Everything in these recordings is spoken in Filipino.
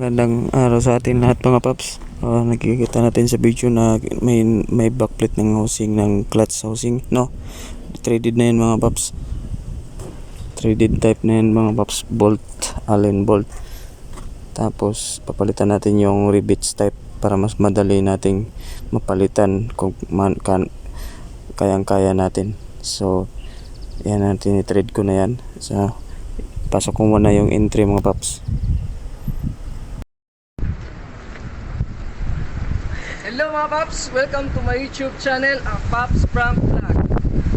Magandang araw sa atin lahat mga paps. Uh, nakikita natin sa video na may may backplate ng housing ng clutch housing, no? Traded na yan mga paps. Traded type na yan mga paps, bolt, allen bolt. Tapos papalitan natin yung rivets type para mas madali nating mapalitan kung man, kan, kayang-kaya natin. So, yan natin i-trade ko na yan. So, pasok ko muna yung entry mga paps. Mga Paps! Welcome to my YouTube channel, ang Paps Prank Vlog.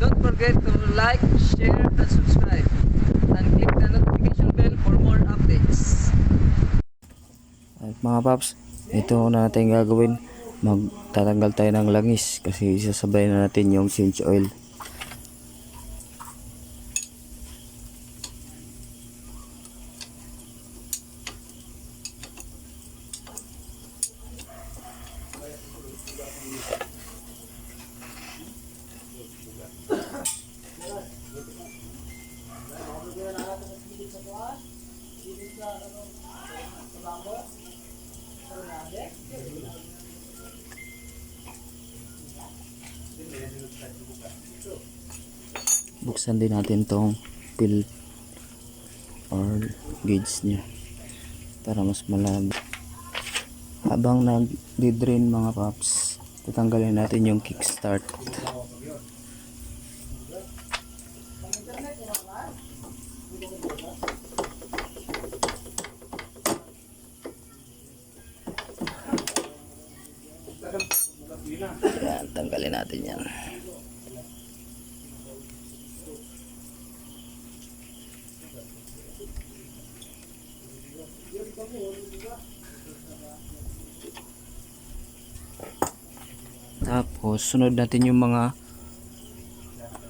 Don't forget to like, share, and subscribe. And click the notification bell for more updates. At mga paps, ito na natin gagawin. Magtatanggal tayo ng langis kasi isasabay na natin yung change oil. Buksan din natin tong pill or gauge niya para mas malabo. Habang nag-drain mga paps, tatanggalin natin yung kickstart. Yan, tanggalin natin yan. Tapos, sunod natin yung mga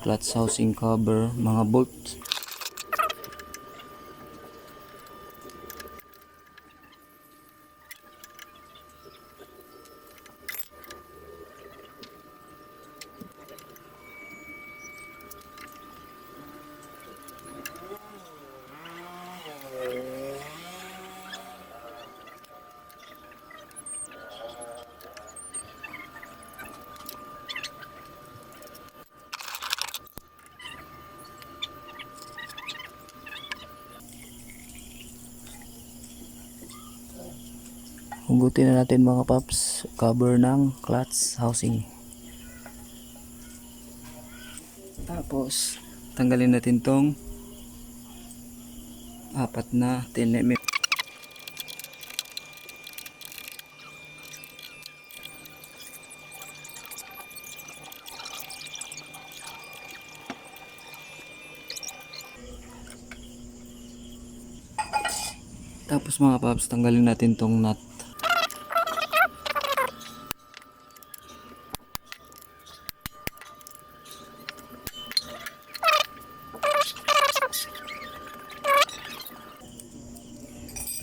clutch housing cover, mga bolt. Hugutin na natin mga paps, cover ng clutch housing. Tapos, tanggalin natin tong apat na 10 mm. Tapos mga paps, tanggalin natin tong nut.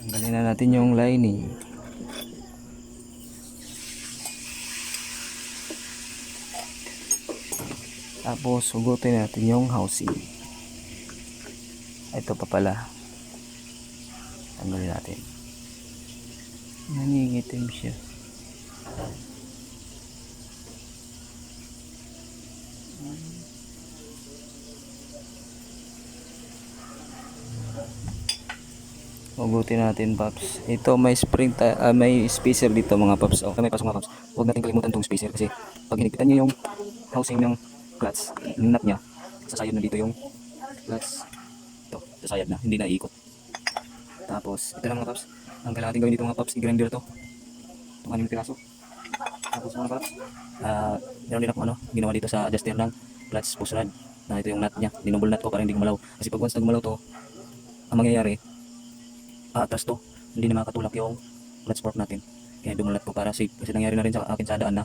Tanggalin na natin yung lining. Tapos, hugutin natin yung housing. Ito pa pala. Tanggalin natin. Nangingitim siya. Hugutin natin, Paps. Ito may spring, ah, may spacer dito mga Paps. Okay, may pasok mga Paps. Huwag natin kalimutan tong spacer kasi pag hinigpitan nyo yung housing ng clutch, yung nut niya, sasayad na dito yung clutch. Ito, sasayad na, hindi na iikot. Tapos, ito lang mga Paps. Ang kailangan natin gawin dito mga Paps, i-grinder to. Itong anim na piraso. Tapos mga Paps, ah, meron din ako ano, ginawa dito sa adjuster ng clutch push rod. Na ito yung nut niya, dinubol nut ko para hindi gumalaw. Kasi pag once na gumalaw to, ang mangyayari, aatras to. Hindi na makatulak yung clutch fork natin. Kaya dumulat ko para safe. Kasi nangyari na rin sa akin sa daan na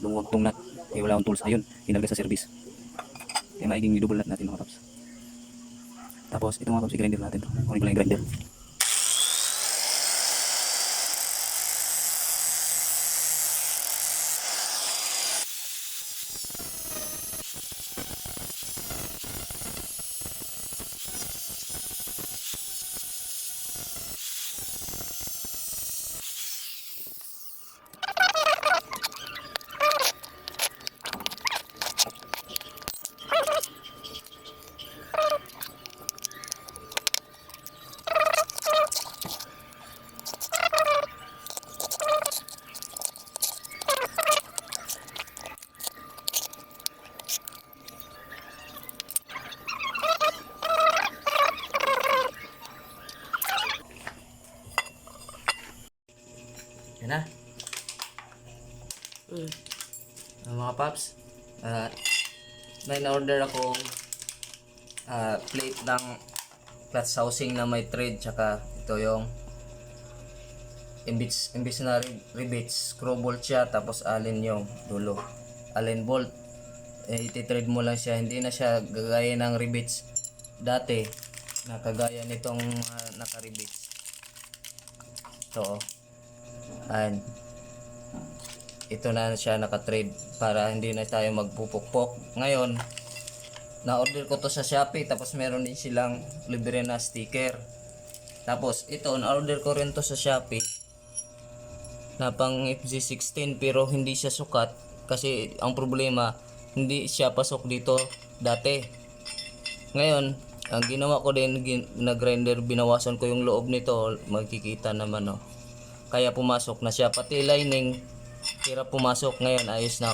lumuwag tong nut. Eh wala akong tools. Ayun, hinalga sa service. Kaya maiging i-double nut natin mga paps. Tapos ito mga paps, i-grinder natin to. Kunin grinder. Yan na. Ah, mga paps, ah, may na-order ako ah, plate ng clutch housing na may thread tsaka ito yung imbis, imbis na rivets, screw bolt siya tapos allen yung dulo. Allen bolt. Eh, iti-thread mo lang siya. Hindi na siya gagaya ng rivets dati na kagaya nitong uh, naka-rivets. Ito oh. And ito na siya naka-trade para hindi na tayo magpupukpok. Ngayon, na-order ko to sa Shopee tapos meron din silang libre na sticker. Tapos ito, na-order ko rin to sa Shopee na pang FZ16 pero hindi siya sukat kasi ang problema hindi siya pasok dito dati. Ngayon, ang ginawa ko din gin- na grinder binawasan ko yung loob nito magkikita naman oh. Kaya pumasok na siya pati lining hirap pumasok ngayon ayos na.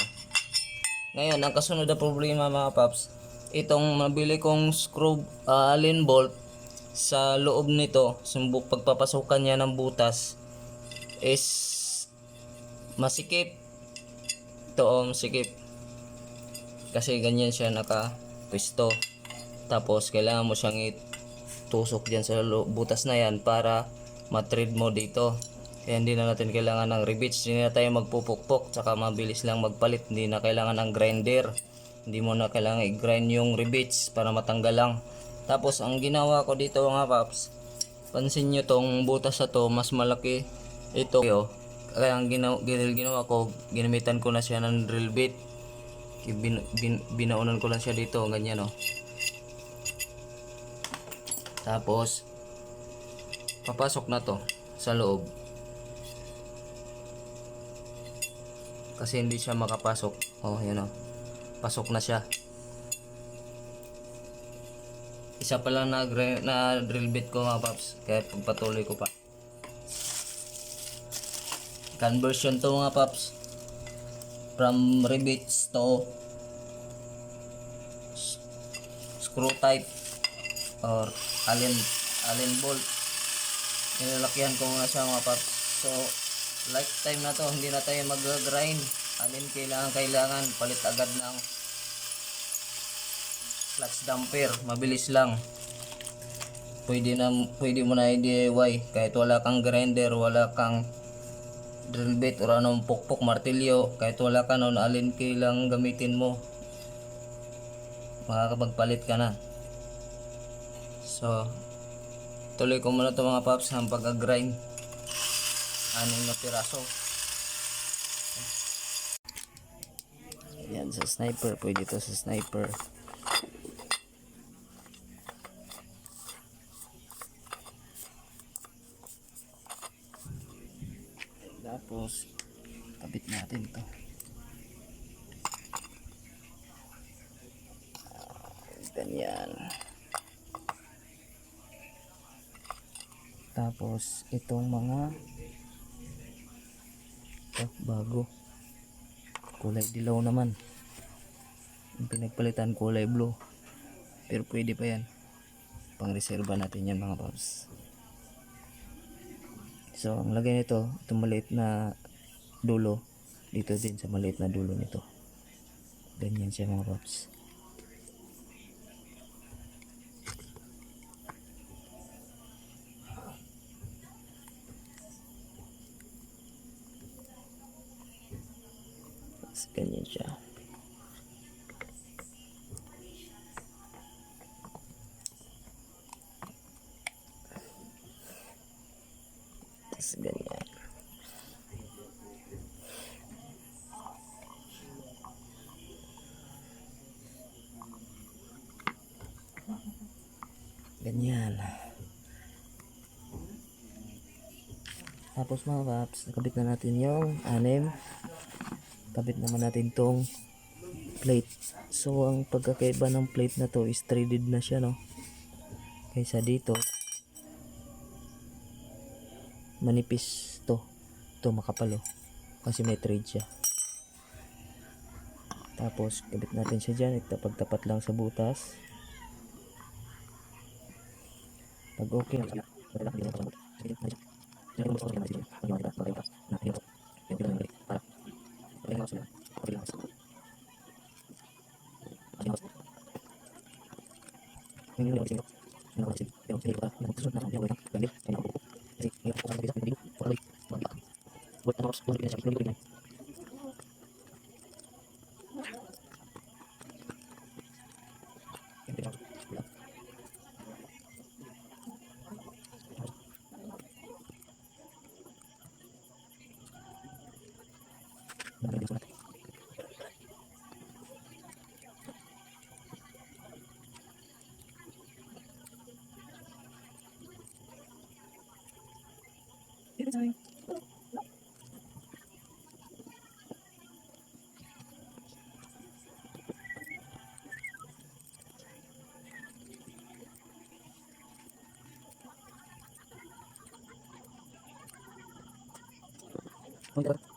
Ngayon, ang kasunod na problema mga paps, itong mabili kong screw uh, allen bolt sa loob nito, sumbok pagpapasukan niya ng butas is masikip. Ito oh, masikip. Kasi ganyan siya naka pwesto. Tapos kailangan mo siyang itusok diyan sa butas na yan para matread mo dito. Kaya hindi na natin kailangan ng rivets, hindi na tayo magpupukpok, saka mabilis lang magpalit, hindi na kailangan ng grinder. Hindi mo na kailangan i-grind yung rivets para matanggal lang. Tapos ang ginawa ko dito mga paps, pansin nyo tong butas na to, mas malaki ito. Kaya ang ginawa, ginawa ko, ginamitan ko na siya ng drill bit. Bin, bin, binaunan ko lang siya dito, ganyan oh. Tapos, papasok na to sa loob. Kasi hindi siya makapasok. Oh, yan oh. Pasok na siya. Isa pa lang na, na drill bit ko mga paps. Kaya pagpatuloy ko pa. Conversion to mga paps. From rivets to screw type or allen allen bolt nilalakyan ko muna siya mga paps so lifetime na to hindi na tayo mag-grind. Alin kailangan kailangan. Palit agad ng clutch damper. Mabilis lang. Pwede na pwede mo na i-DIY kahit wala kang grinder wala kang drill bit or anong pukpok martilyo kahit wala ka nun alin kailangan gamitin mo? Makakapagpalit ka na. So tuloy ko muna to mga paps ang pag-grind anim na piraso. Yan sa sniper. Pwede to sa sniper. Tapos kabit natin to. Ganyan. Tapos itong mga oh, bago. Kulay dilaw naman. Yung pinagpalitan kulay blue. Pero pwede pa yan. Pang reserva natin yan mga paps. So ang lagay nito itong maliit na dulo. Dito din sa maliit na dulo nito. Ganyan siya mga paps ganyan siya. Tapos ganyan. Ganyan. Tapos mga paps, nakabit na natin yung anim kabit naman natin tong plate so ang pagkakaiba ng plate na to is threaded na siya no kaysa dito manipis to to makapalo kasi may thread siya tapos kabit natin siya dyan itapag-tapat lang sa butas pag okay Buat terus, buat lebih tayo. Punta.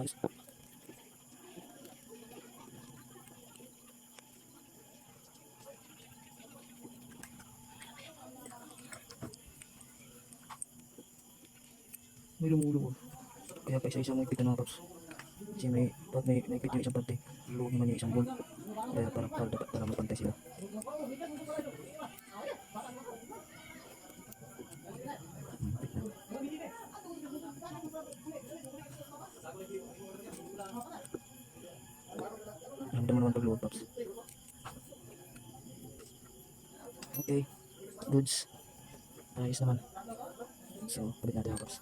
May lumulubog. Kaya pa isa-isa mo ipit na paps. Kasi may, pag may, may ipit yung isang pante, luluwag naman yung isang bolt. Kaya para, para, para, para mapantay sila. Hmm, ipit na. Ramdam mo naman pag luwag, Paps. Okay. Goods. Ayos naman. So, ulit natin, Paps.